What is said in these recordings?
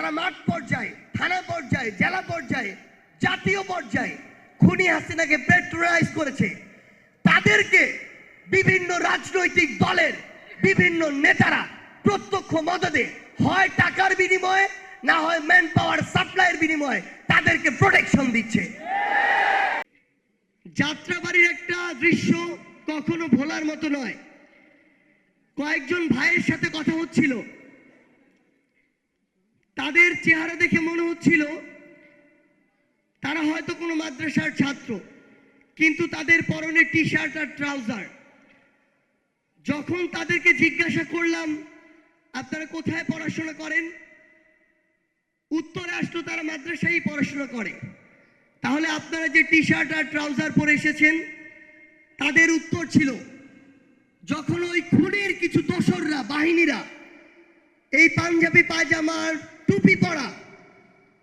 যারা মাঠ পর্যায়ে, থানা পর্যায়ে, জেলা পর্যায়ে, জাতীয় পর্যায়ে খুনি হাসিনাকে পেট্রোলাইজ করেছে। তাদেরকে বিভিন্ন রাজনৈতিক দলের বিভিন্ন নেতারা প্রত্যক্ষ মদদে হয় টাকার বিনিময়ে, না হয় ম্যান পাওয়ার সাপ্লাইয়ের বিনিময়ে তাদেরকে প্রোটেকশন দিচ্ছে। যাত্রাবাড়ির একটা দৃশ্য কখনো ভোলার মতো নয়। কয়েকজন ভাইয়ের সাথে কথা হচ্ছিল। তাদের চেহারা দেখে মনে হচ্ছিল তারা হয়তো কোনো মাদ্রাসার ছাত্র, কিন্তু তাদের পরনে টি শার্ট আর ট্রাউজার। যখন তাদেরকে জিজ্ঞাসা করলাম, আপনারা কোথায় পড়াশোনা করেন? উত্তরে আসলো, তারা মাদ্রাসায় পড়াশোনা করে। তাহলে আপনারা যে টি শার্ট আর ট্রাউজার পরে এসেছেন, তাদের উত্তর ছিল, যখন ওই খুনের কিছু দোসররা, বাহিনীরা এই পাঞ্জাবি পায়জামার টুপি পরা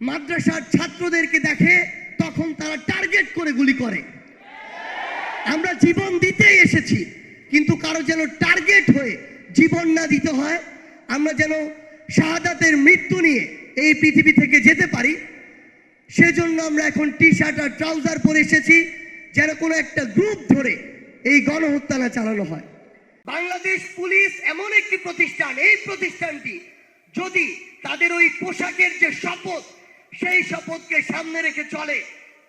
মাদ্রাসার ছাত্রদেরকে দেখে তখন তারা টার্গেট করে গুলি করে। আমরা জীবন দিতেই এসেছি, কিন্তু কারও যেন টার্গেট হয়ে জীবন না দিতে হয়, আমরা যেন শাহাদাতের মৃত্যু নিয়ে এই পৃথিবী থেকে যেতে পারি, সেজন্য আমরা এখন টি শার্ট আর ট্রাউজার পরে এসেছি, যেন কোনো একটা গ্রুপ ধরে এই গণহত্যা চালানো হয়। বাংলাদেশ পুলিশ এমন একটি প্রতিষ্ঠান, এই প্রতিষ্ঠানটি যদি তাদের ওই পোশাকের যে শপথ, সেই শপথকে সামনে রেখে চলে,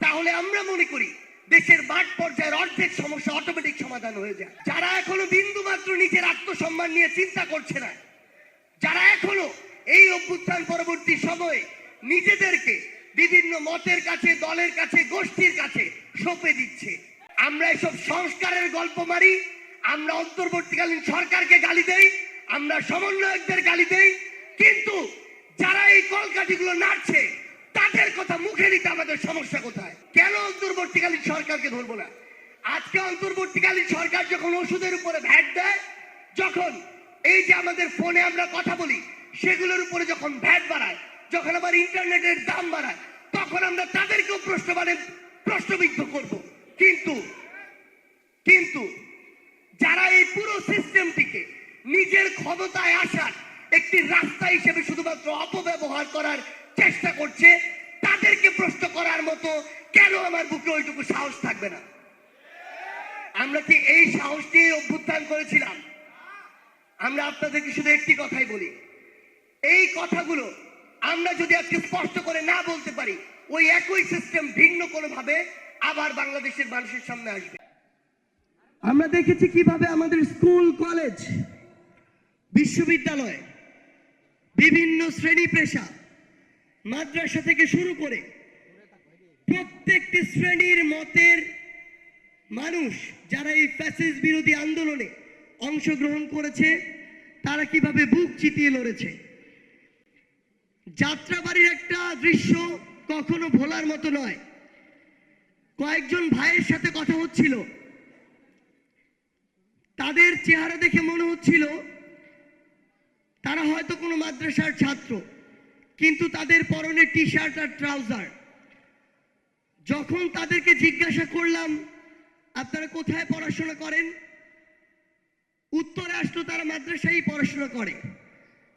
তাহলে আমরা মনে করি দেশের মাঠ পর্যায়ের অর্ধেক সমস্যা অটোমেটিক সমাধান হয়ে যায়। যারা এখনও বিন্দু মাত্র নিজের আত্মসম্মান নিয়ে চিন্তা করছে না, যারা এখনও এই অভ্যুত্থান পরবর্তী সময়ে নিজেদেরকে বিভিন্ন মতের কাছে, দলের কাছে, গোষ্ঠীর কাছে সঁপে দিচ্ছে। আমরা এসব সংস্কারের গল্প মারি, আমরা অন্তর্বর্তীকালীন সরকারকে গালি দেই, আমরা সমন্বয়কদের গালি দেই কিন্তু যারা এই কলকাঠিগুলো নাড়ছে, তাদের কথা মুখে নিতে আমাদের সমস্যা কোথায়? কেন অন্তর্বর্তীকালীন সরকারকে ধরবো না? আজকে অন্তর্বর্তীকালীন সরকার যখন ওষুধের উপরে ভ্যাট দেয়, যখন এই যে আমাদের ফোনে আমরা কথা বলি, সেগুলোর উপরে যখন ভ্যাট বাড়ায়, যখন আবার ইন্টারনেটের দাম বাড়ায়, তখন আমরা তাদেরকেও প্রশ্ন মানে প্রশ্নবিদ্ধ করব। কিন্তু কিন্তু যারা এই পুরো সিস্টেমটিকে নিজের ক্ষমতায় আসার একটি রাস্তা হিসেবে শুধুমাত্র অপব্যবহার করার চেষ্টা করছে, তাদেরকে প্রশ্ন করার মতো কেন আমার বুকে ওইটুকু সাহস থাকবে না? আমরা কি এই সাহস দিয়ে অভ্যুত্থান করেছিলাম? আমরা আপনাদেরকে শুধু একটি কথাই বলি। এই কথাগুলো আমরা যদি আজকে স্পষ্ট করে না বলতে পারি, ওই একই সিস্টেম ভিন্ন কোনো ভাবে আবার বাংলাদেশের মানুষের সামনে আসবে। আমরা দেখেছি কীভাবে আমাদের স্কুল, কলেজ, বিশ্ববিদ্যালয় বিভিন্ন শ্রেণি পেশা মাদ্রাসা থেকে শুরু করে প্রত্যেকটি শ্রেণির মতের মানুষ যারা এই ফ্যাসিস বিরোধী আন্দোলনে অংশগ্রহণ করেছে, তারা কীভাবে বুক চিতিয়ে লড়েছে? যাত্রাবাড়ির একটা দৃশ্য কখনো ভোলার মতো নয়। কয়েকজন ভাইয়ের সাথে কথা হচ্ছিল। তাদের চেহারা দেখে মনে হচ্ছিল তারা হয়তো কোনো মাদ্রাসার ছাত্র, কিন্তু তাদের পরনে টি শার্ট আর ট্রাউজার। যখন তাদেরকে জিজ্ঞাসা করলাম, আপনারা কোথায় পড়াশোনা করেন? উত্তরে আসলো, তারা মাদ্রাসায় পড়াশোনা করে।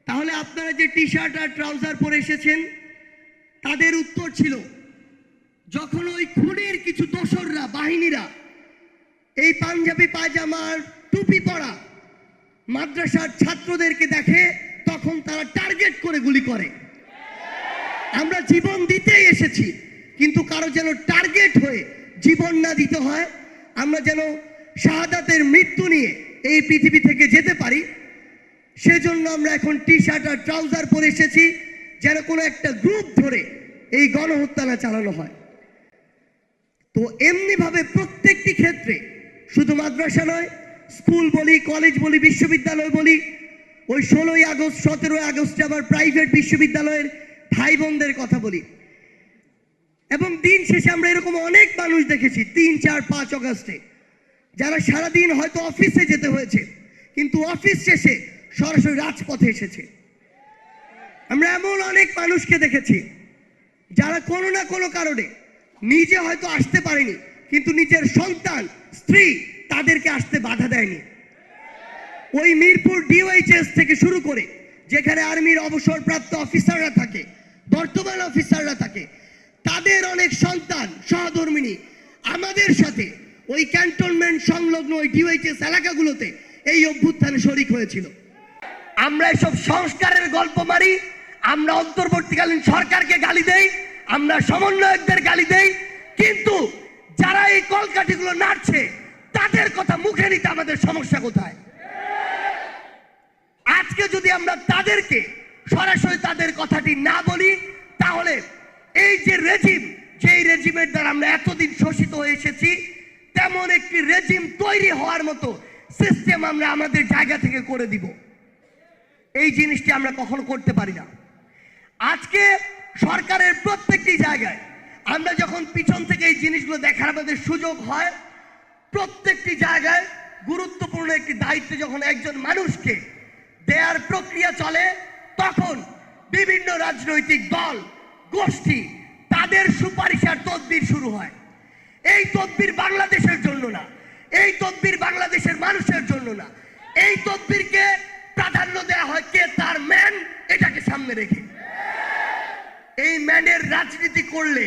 তাহলে আপনারা যে টি শার্ট আর ট্রাউজার পরে এসেছেন, তাদের উত্তর ছিল, যখন ওই খুনের কিছু দোসররা, বাহিনীরা, এই পাঞ্জাবি পায়জামার টুপি পরা মাদ্রাসার ছাত্রদেরকে দেখে তখন তারা টার্গেট করে গুলি করে। আমরা জীবন দিতেই এসেছি, কিন্তু কারও যেন টার্গেট হয়ে জীবন না দিতে হয়, আমরা যেন শাহাদাতের মৃত্যু নিয়ে এই পৃথিবী থেকে যেতে পারি, সেজন্য আমরা এখন টি শার্ট আর ট্রাউজার পরে এসেছি, যেন কোনো একটা গ্রুপ ধরে এই গণহত্যা না চালানো হয়। তো এমনিভাবে প্রত্যেকটি ক্ষেত্রে শুধু মাদ্রাসা নয় স্কুল বলি, কলেজ বলি, বিশ্ববিদ্যালয় বলি, ওই ষোলোই আগস্ট, সতেরোই আগস্টে আবার প্রাইভেট বিশ্ববিদ্যালয়ের ভাই বোনদের কথা বলি। এবং দিন শেষে আমরা এরকম অনেক মানুষ দেখেছি, তিন, চার, পাঁচ অগস্টে, যারা সারাদিন হয়তো অফিসে যেতে হয়েছে, কিন্তু অফিস শেষে সরাসরি রাজপথে এসেছে। আমরা এমন অনেক মানুষকে দেখেছি, যারা কোনো না কোনো কারণে নিজে হয়তো আসতে পারেনি, কিন্তু নিজের সন্তান, স্ত্রী তাদেরকে আসতে বাধা দেয়নি। ওই মিরপুর ডিওয়াইচএস থেকে শুরু করে, যেখানে আর্মির অবসরপ্রাপ্ত অফিসাররা থাকে, বর্তমান অফিসাররা থাকে, তাদের অনেক সন্তান সহধর্মিনী আমাদের সাথে ওই ক্যান্টনমেন্ট সংলগ্ন ওই ডিওএইচএস এলাকাগুলোতে এই অভ্যুত্থানে শরিক হয়েছিল। আমরা এসব সংস্কারের গল্প মারি, আমরা অন্তর্বর্তীকালীন সরকারকে গালি দেই, আমরা সমন্বয়কদের গালি দেই, কিন্তু যারা এই কলকাঠিগুলো নাড়ছে তাদের কথা মুখে নিতে আমাদের সমস্যা কোথায়? আজকে যদি আমরা তাদেরকে সরাসরি তাদের কথাটি না বলি, তাহলে এই যে রেজিম যেই রেজিমের দ্বারা আমরা এতদিন শোষিত হয়ে এসেছি, তেমন একটি রেজিম তৈরি হওয়ার মতো সিস্টেম আমরা আমাদের জায়গা থেকে করে দিব। এই জিনিসটি আমরা কখনো করতে পারি না। আজকে সরকারের প্রত্যেকটি জায়গায় আমরা যখন পিছন থেকে এই জিনিসগুলো দেখার আমাদের সুযোগ হয় প্রত্যেকটি জায়গায় গুরুত্বপূর্ণ একটি দায়িত্ব যখন একজন মানুষকে দেয়ার প্রক্রিয়া চলে, তখন বিভিন্ন রাজনৈতিক দল, গোষ্ঠী তাদের সুপারিশ আর তদবির শুরু হয়। এই তদবির বাংলাদেশের জন্য না, এই তদবির বাংলাদেশের মানুষের জন্য না। এই তদবিরকে প্রাধান্য দেওয়া হয় কে তার ম্যান, এটাকে সামনে রেখে। এই ম্যানের রাজনীতি করলে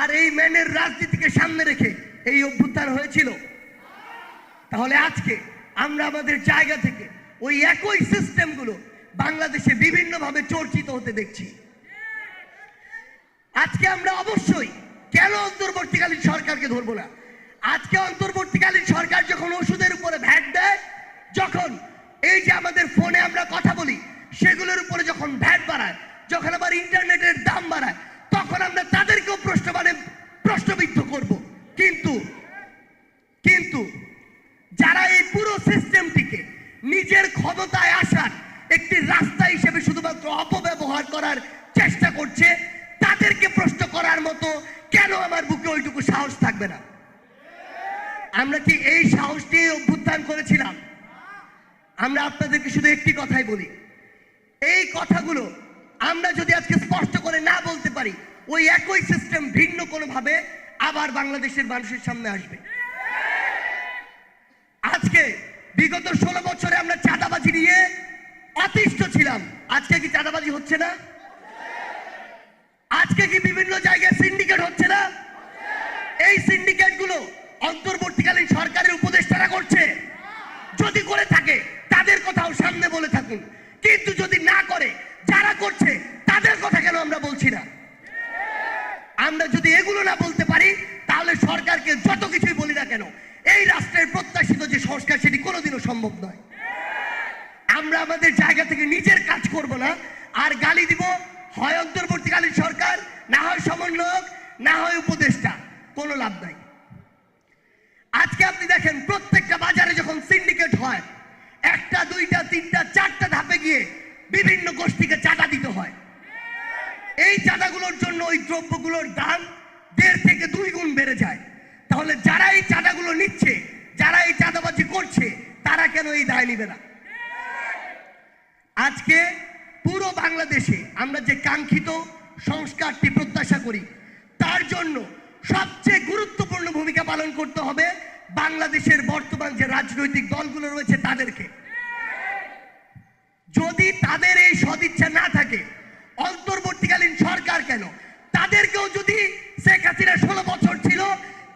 আর এই ম্যানের রাজনীতিকে সামনে রেখে এই অভ্যুত্থান হয়েছিল। তাহলে আজকে আমরা আমাদের জায়গা থেকে ওই একই সিস্টেমগুলো বাংলাদেশে বিভিন্নভাবে চর্চিত হতে দেখছি। আজকে আমরা অবশ্যই কেন অন্তর্বর্তীকালীন সরকারকে ধরবো না? আজকে অন্তর্বর্তীকালীন সরকার যখন ওষুধের উপরে ভ্যাট দেয়, যখন এই যে আমাদের ফোনে আমরা কথা বলি, সেগুলোর উপরে যখন ভ্যাট বাড়ায়, যখন আবার ইন্টারনেটের থাকবে না। আমরা কি এই সাহস নিয়ে অভ্যুত্থান করেছিলাম? আমরা আপনাদেরকে শুধু একটি কথাই বলি। এই কথাগুলো আমরা যদি আজকে স্পষ্ট করে না বলতে পারি, ওই একই সিস্টেম ভিন্ন কোনোভাবে আবার বাংলাদেশের মানুষের সামনে আসবে। আজকে বিগত ষোলো বছরে আমরা চাঁদাবাজি নিয়ে অতিষ্ঠ ছিলাম। আজকে কি চাঁদাবাজি হচ্ছে না? আজকে কি বিভিন্ন জায়গায় সিন্ডিকেট হচ্ছে না? এই সিন্ডিকেটগুলো অন্তর্বর্তীকালীন সরকারের উপদেষ্টারা করছে। যদি করে থাকে, তাদের কথাও সামনে বলে থাকুন। কিন্তু যদি না করে, যারা করছে, তাদের কথা কেন আমরা বলছি না? আমরা যদি এগুলো না বলতে পারি, তাহলে সরকারকে যত কিছুই বলি না কেন, এই রাষ্ট্রের প্রত্যাশিত যে সংস্কার, সেটি কোনোদিনও সম্ভব নয়। আমরা আমাদের জায়গা থেকে নিজের কাজ করব না, আর গালি দিব, হয় অন্তর্বর্তীকালীন সরকার, না হয় সমন্বয়ক, না হয় উপদেষ্টা। কোনো লাভ নাই। আজকে আপনি দেখেন প্রত্যেকটা বাজারে যখন সিন্ডিকেট হয়, একটা, দুইটা, তিনটা, চারটা ধাপে গিয়ে বিভিন্ন গোষ্ঠীকে চাঁদা দিতে হয়। এই চাঁদাগুলোর জন্য ওই দ্রব্যগুলোর দাম দেড় থেকে দুই গুণ বেড়ে যায়। তাহলে যারা এই চাঁদাগুলো নিচ্ছে, যারা এই চাঁদাবাজি করছে, তারা কেন এই দায় নিবে না? আজকে পুরো বাংলাদেশে আমরা যে কাঙ্ক্ষিত সংস্কারটি প্রত্যাশা করি, তার জন্য সবচেয়ে গুরুত্বপূর্ণ ভূমিকা পালন করতে হবে বাংলাদেশের বর্তমান যে রাজনৈতিক দলগুলো রয়েছে তাদেরকে। যদি তাদের এই সদিচ্ছা না থাকে, অন্তর্বর্তীকালীন সরকার কেন? তাদেরকেও যদি শেখ হাসিনা ষোলো বছর ছিল,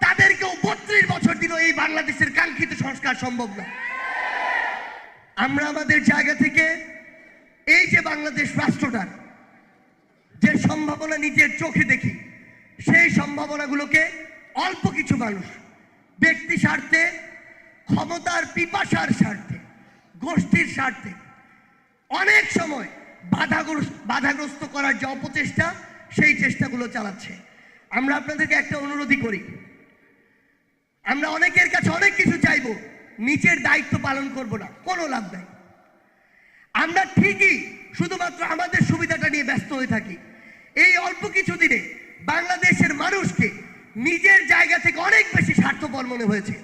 তাদেরকেও বত্রিশ বছর দিল এই বাংলাদেশের কাঙ্ক্ষিত সংস্কার সম্ভব না। আমরা আমাদের জায়গা থেকে এই যে বাংলাদেশ রাষ্ট্রটার যে সম্ভাবনা নিজের চোখে দেখি সেই সম্ভাবনাগুলোকে অল্প কিছু মানুষ ব্যক্তি স্বার্থে, ক্ষমতার পিপাসার স্বার্থে, গোষ্ঠীর স্বার্থে অনেক সময় বাধাগ্রস্ত বাধাগ্রস্ত করার যে অপচেষ্টা, সেই চেষ্টাগুলো চালাচ্ছে। আমরা আপনাদেরকে একটা অনুরোধই করি। আমরা অনেকের কাছে অনেক কিছু চাইব, নিজের দায়িত্ব পালন করব না, কোনো লাভ নাই। আমরা ঠিকই শুধুমাত্র আমাদের সুবিধাটা নিয়ে ব্যস্ত হয়ে থাকি। এই অল্প কিছু দিনে বাংলাদেশের মানুষকে নিজের জায়গা থেকে অনেক বেশি স্বার্থপর মনে হয়েছে।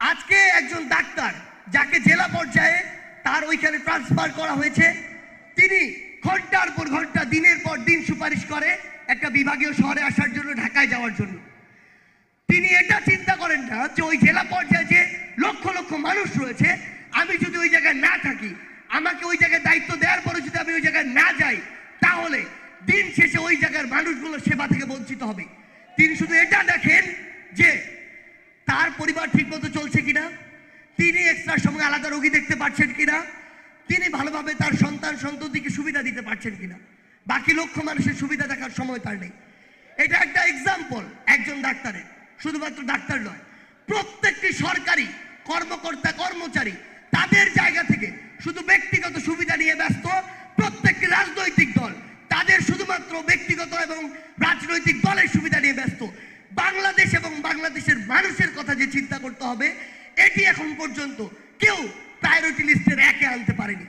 আজকে একজন ডাক্তার যাকে জেলা পর্যায়ে তার ওইখানে ট্রান্সফার করা হয়েছে, তিনি ঘণ্টার পর ঘণ্টা, দিনের পর দিন সুপারিশ করে একটা বিভাগীয় শহরে আসার জন্য, ঢাকায় যাওয়ার জন্য। তিনি এটা চিন্তা করেন না যে ওই জেলা পর্যায়ে যে লক্ষ লক্ষ মানুষ রয়েছে, আমি যদি ওই জায়গায় না থাকি, আমাকে ওই জায়গায় দায়িত্ব দেওয়ার পরে যদি আমি ওই জায়গায় না যাই, তাহলে দিন শেষে ওই জায়গার মানুষগুলো সেবা থেকে বঞ্চিত হবে। তিনি শুধু এটা দেখেন যে তার পরিবার ঠিকমতো চলছে কিনা, তিনি এক্সট্রার সময় আলাদা রোগী দেখতে পাচ্ছেন কিনা, তিনি ভালোভাবে তার সন্তান সন্ততিকে সুবিধা দিতে পারছেন কিনা। বাকি লক্ষ মানুষের সুবিধা দেখার সময় তার নেই। এটা একটা এক্সাম্পল একজন ডাক্তারের, শুধুমাত্র ডাক্তার নয়, প্রত্যেকটি সরকারি কর্মকর্তা, কর্মচারী তাদের জায়গা থেকে শুধু ব্যক্তিগত সুবিধা নিয়ে ব্যস্ত, প্রত্যেকটি রাজনৈতিক দল তাদের শুধুমাত্র ব্যক্তিগত এবং রাজনৈতিক দলের সুবিধা নিয়ে ব্যস্ত। বাংলাদেশ এবং বাংলাদেশের মানুষের কথা যে চিন্তা করতে হবে, এটি এখন পর্যন্ত কেউ প্রায়োরিটি লিস্টের একে আনতে পারেনি।